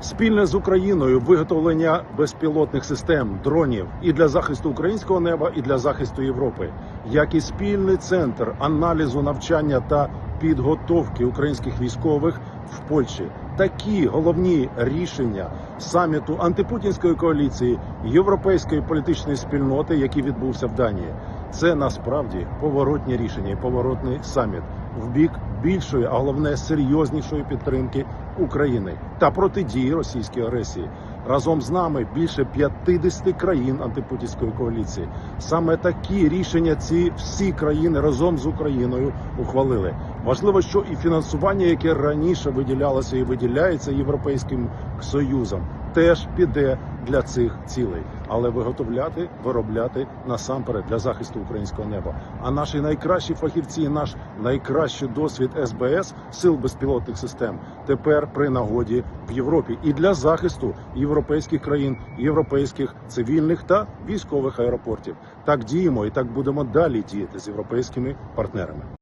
Спільне з Україною виготовлення безпілотних систем дронів і для захисту українського неба, і для захисту Європи, як і спільний центр аналізу навчання та підготовки українських військових в Польщі. Такі головні рішення саміту антипутінської коаліції європейської політичної спільноти, який відбувся в Данії. Це насправді поворотні рішення і поворотний саміт в бік більшої, а головне серйознішої підтримки України та протидії російській агресії. Разом з нами більше 50 країн антипутінської коаліції. Саме такі рішення ці всі країни разом з Україною ухвалили. Важливо, що і фінансування, яке раніше виділялося і виділяється європейським союзом, теж піде для цих цілей, але виготовляти, виробляти насамперед для захисту українського неба. А наші найкращі фахівці, наш найкращий досвід СБС сил безпілотних систем тепер при нагоді в Європі і для захисту європейських країн, європейських цивільних та військових аеропортів. Так діємо і так будемо далі діяти з європейськими партнерами.